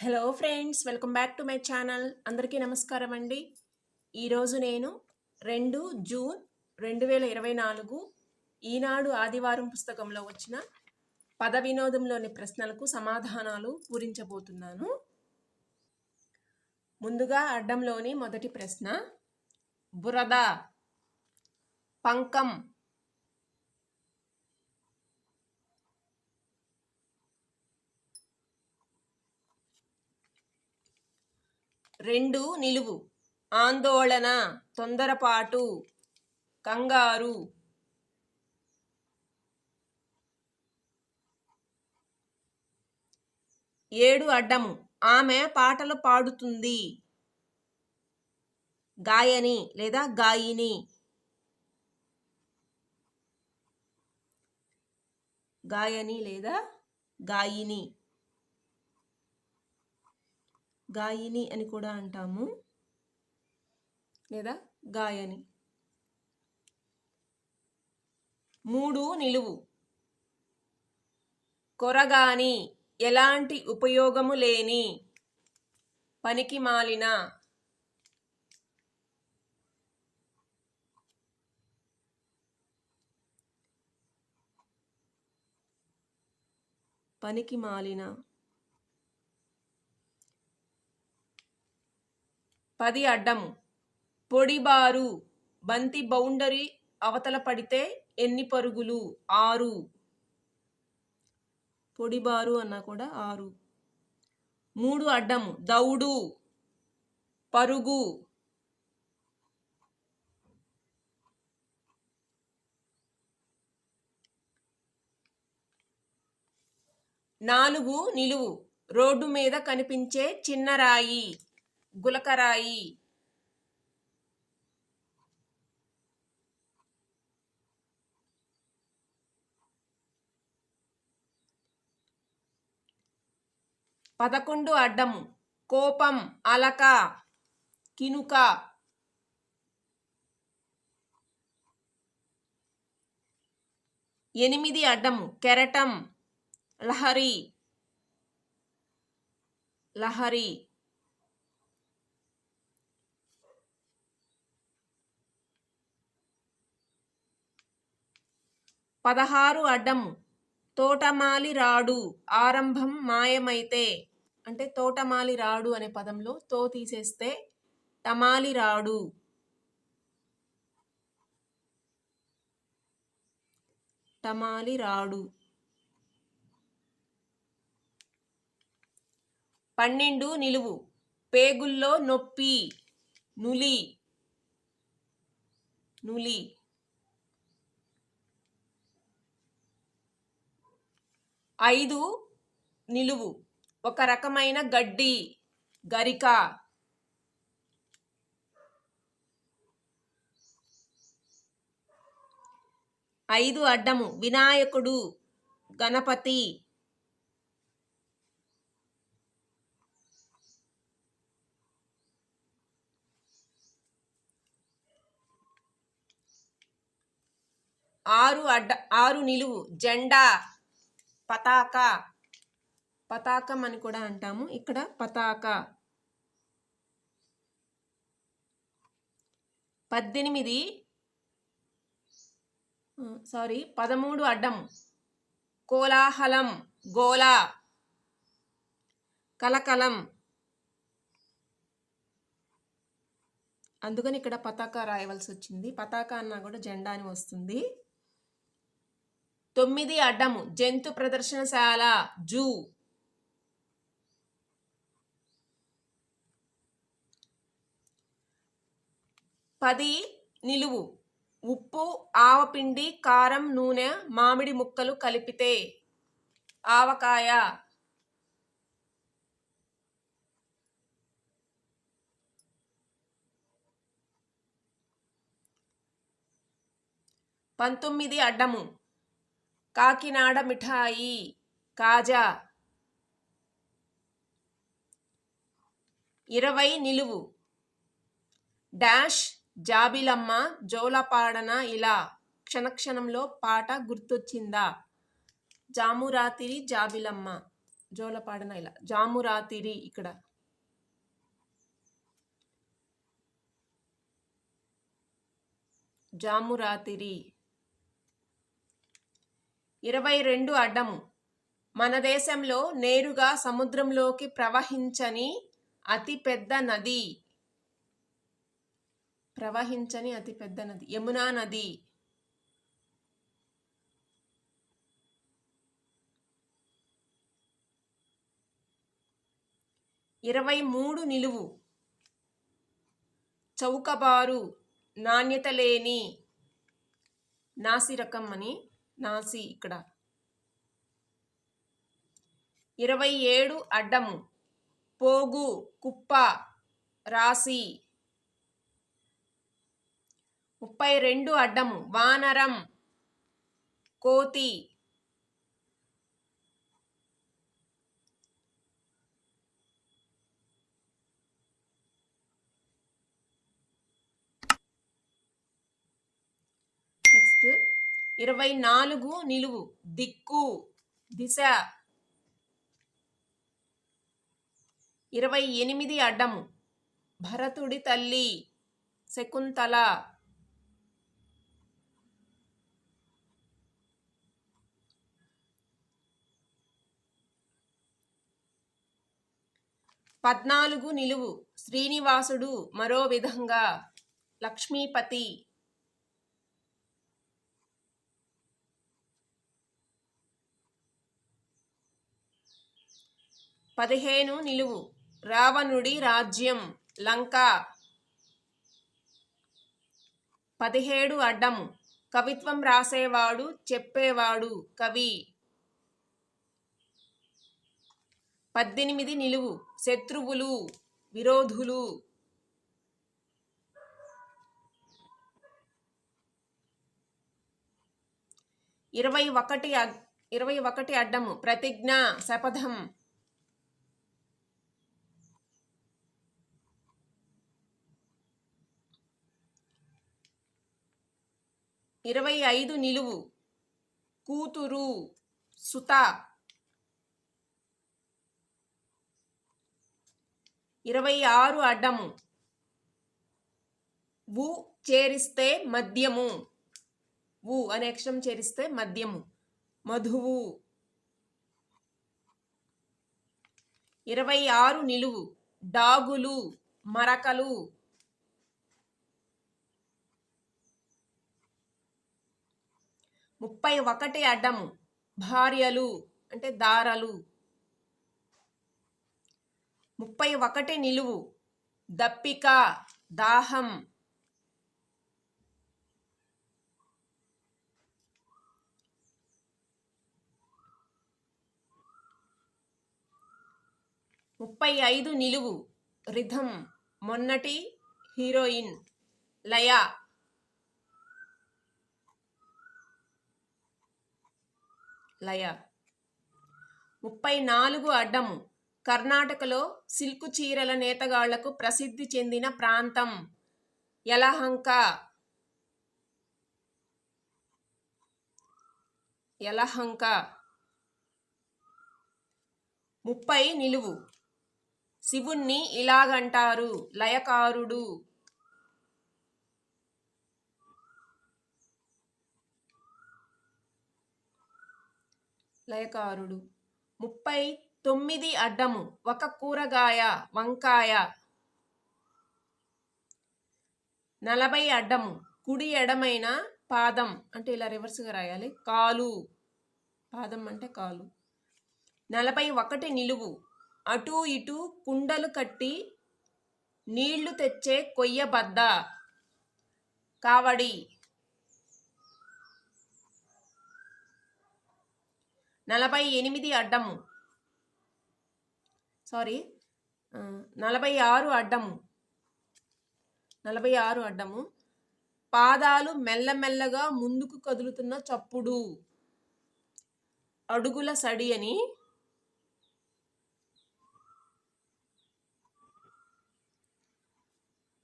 Hello friends welcome back to my channel అందరికీ నమస్కారం అండి. ఈరోజు నేను రెండు జూన్ రెండు వేల ఇరవై నాలుగు ఈనాడు ఆదివారం పుస్తకంలో వచ్చిన పద వినోదంలోని ప్రశ్నలకు సమాధానాలు పూరించబోతున్నాను. ముందుగా అడ్డంలోని మొదటి ప్రశ్న బురద పంకం రెండు నిలువు. ఆందోళన తొందరపాటు. కంగారు. ఏడు అడ్డము. ఆమె పాటలు పాడుతుంది. గాయని లేదా గాయిని. గాయని లేదా గాయిని. గాయిని అని కూడా అంటాము. లేదా? గాయని. మూడు నిలువు. కొరగాని ఎలాంటి ఉపయోగము లేని పనికి మాలిన పనికి మాలిన పది అడ్డం పొడిబారు. బంతి బౌండరీ అవతల పడితే ఎన్ని పరుగులు? ఆరు. పొడిబారు అన్నా కూడా ఆరు. మూడు అడ్డం దౌడు. పరుగు. నాలుగు నిలువు. రోడ్డు మీద కనిపించే చిన్న రాయి. గులకరాయి. పదకొండు అడ్డం కోపం అలక కినుక. ఎనిమిది అడ్డం కెరటం లహరి. లహరి. పదహారు అడ్డం తోటమాలి రాడు ఆరంభం మాయమైతే. అంటే తోటమాలి రాడు అనే పదంలో తో తీసేస్తే టమాలి రాడు. టమాలి రాడు. పన్నెండు నిలువు. పేగుల్లో నొప్పి. నులి. నులి. ఐదు నిలువు. ఒక రకమైన గడ్డి గరిక. ఐదు అడ్డము. వినాయకుడు గణపతి. ఆరు అడ్డ ఆరు నిలువు. జెండా. పతాక. పతాకం అని కూడా అంటాము. ఇక్కడ పతాక. పద్దెనిమిది. సారీ పదమూడు అడ్డం. కోలాహలం గోలా కలకలం. అందుకని ఇక్కడ పతాక రాయవలసి వచ్చింది. పతాక అన్నా కూడా జెండా అని వస్తుంది. తొమ్మిది అడ్డము. జంతు ప్రదర్శనశాల. జూ. పది నిలువు. ఉప్పు ఆవపిండి కారం నూనె మామిడి ముక్కలు కలిపితే. ఆవకాయ. పంతొమ్మిది అడ్డము. కాకినాడ మిఠాయి కాజా. ఇరవై నిలువు. డాష్ జాబిలమ్మ జోలపాడన ఇలా. క్షణక్షణంలో పాట గుర్తొచ్చిందా? జామురాతిరి జాబిలమ్మ జోలపాడన ఇలా. జామురాతిరి ఇక్కడ. జామురాతిరి. ఇరవై రెండు అడ్డము. మన దేశంలో నేరుగా సముద్రంలోకి ప్రవహించని అతి పెద్ద నది. ప్రవహించని అతిపెద్ద నది. యమునా నది. ఇరవై మూడు నిలువు. చౌకబారు నాణ్యత లేని నాసిరకం అని నాసి ఇక్కడ. ఇరవై ఏడు అడ్డము. పోగు కుప్ప రాసి ముప్పై రెండు అడ్డము. వానరం కోతి. ఇరవై నాలుగు నిలువు దిక్కు దిశ. ఇరవై ఎనిమిది అడ్డము భరతుడి తల్లి శకుంతల. పద్నాలుగు నిలువు శ్రీనివాసుడు మరో విధంగా లక్ష్మీపతి. పదిహేను నిలువు. రావణుడి రాజ్యం. లంక. పదిహేడు అడ్డము. కవిత్వం రాసేవాడు చెప్పేవాడు కవి. పద్దెనిమిది నిలువు. శత్రువులు విరోధులు. ఇరవై ఒకటి ఇరవై ఒకటి అడ్డము. ప్రతిజ్ఞ శపథం. ఇరవై ఐదు నిలువు. కూతురు సుత. ఇరవై ఆరు అడ్డము. వు చేరిస్తే మద్యము వు అనే అక్షరం చేరిస్తే మద్యము మధువు. ఇరవై ఆరు నిలువు. డాగులు మరకలు. ముప్పై ఒకటి అడ్డము. భార్యలు అంటే దారలు. ముప్పై ఒకటి నిలువు. దప్పిక దాహం. ముప్పై ఐదు నిలువు. రిథం మొన్నటి హీరోయిన్ లయ. లయ. ముప్పై నాలుగు అడ్డము. కర్ణాటకలో సిల్కు చీరల నేతగాళ్ళకు ప్రసిద్ధి చెందిన ప్రాంతం యలహంక. యలహంక. ముప్పై నిలువు. శివుణ్ణి ఇలాగంటారు లయకారుడు. లయకారుడు. ముప్పై తొమ్మిది అడ్డము ఒక కూరగాయ వంకాయ. నలభై అడ్డము కుడి ఎడమైన పాదం. అంటే ఇలా రివర్స్గా రాయాలి. కాలు. పాదం అంటే కాలు. నలభై ఒకటి నిలువు. అటు ఇటు కుండలు కట్టి నీళ్ళు తెచ్చే కొయ్యబద్ద కావడి. నలభై ఎనిమిది అడ్డము. సారీ నలభై ఆరు అడ్డము. నలభై ఆరు అడ్డము. పాదాలు మెల్లమెల్లగా ముందుకు కదులుతున్న చప్పుడు. అడుగుల సడి అని.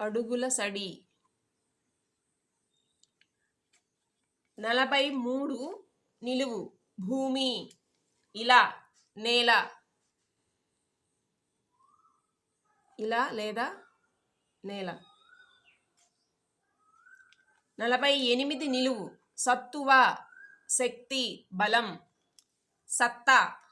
అడుగుల సడి. నలభై మూడు నిలువు. భూమి ఇలా నేల. ఇలా లేదా నేల. నలభై ఎనిమిది నిలువు. సత్తువ శక్తి బలం. సత్తా.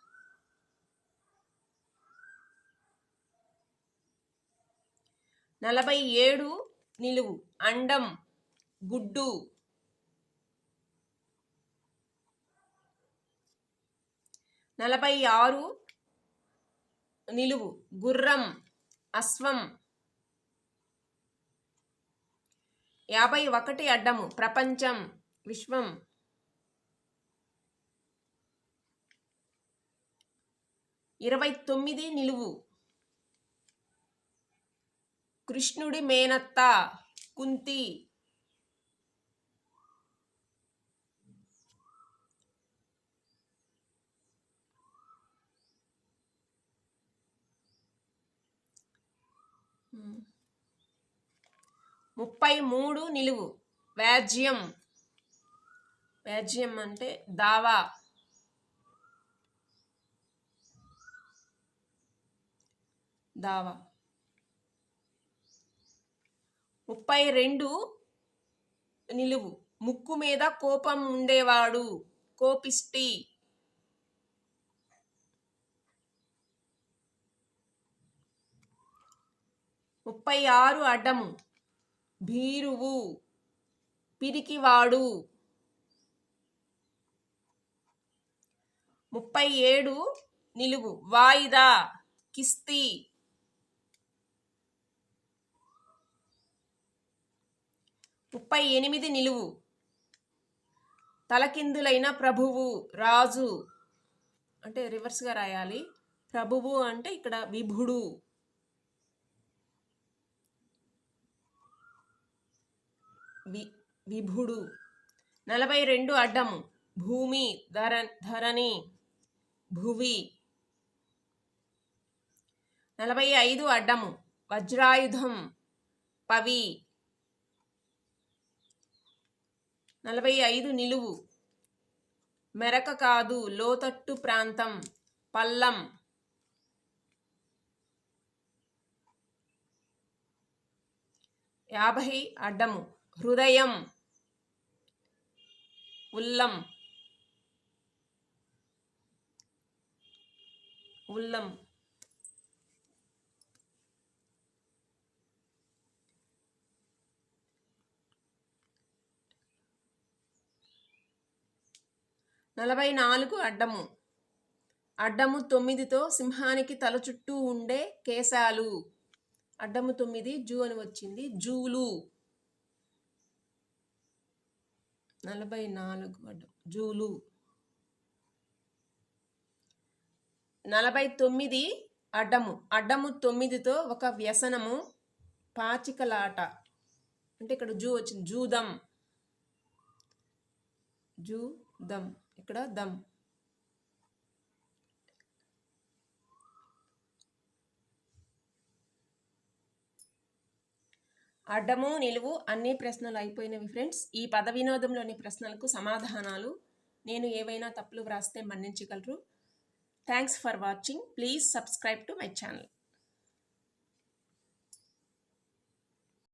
నలభై ఏడు నిలువు. అండం గుడ్డు. నలభై ఆరు నిలువు గుర్రం అశ్వం. యాభై ఒకటి అడ్డము ప్రపంచం విశ్వం. ఇరవై తొమ్మిది నిలువు కృష్ణుడి మేనత్త కుంతి. ముప్పై మూడు నిలువు. వ్యాజ్యం. వ్యాజ్యం అంటే దావా. దావా. ముప్పై రెండు నిలువు. ముక్కు మీద కోపం ఉండేవాడు. కోపిష్టి. ముప్పై ఆరు అడ్డము. భీరువు పిరికివాడు. ముప్పై ఏడు నిలువు. వాయిదా కిస్తీ. ముప్పై ఎనిమిది నిలువు. తలకిందులైన ప్రభువు రాజు. అంటే రివర్స్గా రాయాలి. ప్రభువు అంటే ఇక్కడ విభుడు. వి విభుడు. నలభై రెండు అడ్డము. భూమి ధర ధరణి భువి. నలభై ఐదు అడ్డము. వజ్రాయుధం పవి. నలభై ఐదు నిలువు. మెరక కాదు లోతట్టు ప్రాంతం పల్లం. యాభై అడ్డము. హృదయం ఉల్లం ఉల్లం. నలభై నాలుగు అడ్డము. అడ్డము తొమ్మిదితో సింహానికి తల చుట్టూ ఉండే కేశాలు. అడ్డము తొమ్మిది జూ అని వచ్చింది. జూలు. నలభై నాలుగు జూలు. నలభై తొమ్మిది అడ్డము. అడ్డము తొమ్మిదితో ఒక వ్యసనము పాచికలాట. అంటే ఇక్కడ జూ వచ్చింది. జూదం. జూ దమ్ ఇక్కడ దమ్ అడ్డము నిలువు అన్ని ప్రశ్నలు అయిపోయినవి ఫ్రెండ్స్. ఈ పద వినోదంలోని ప్రశ్నలకు సమాధానాలు నేను ఏవైనా తప్పులు వ్రాస్తే మన్నించగలరు. Thanks for watching please subscribe to my channel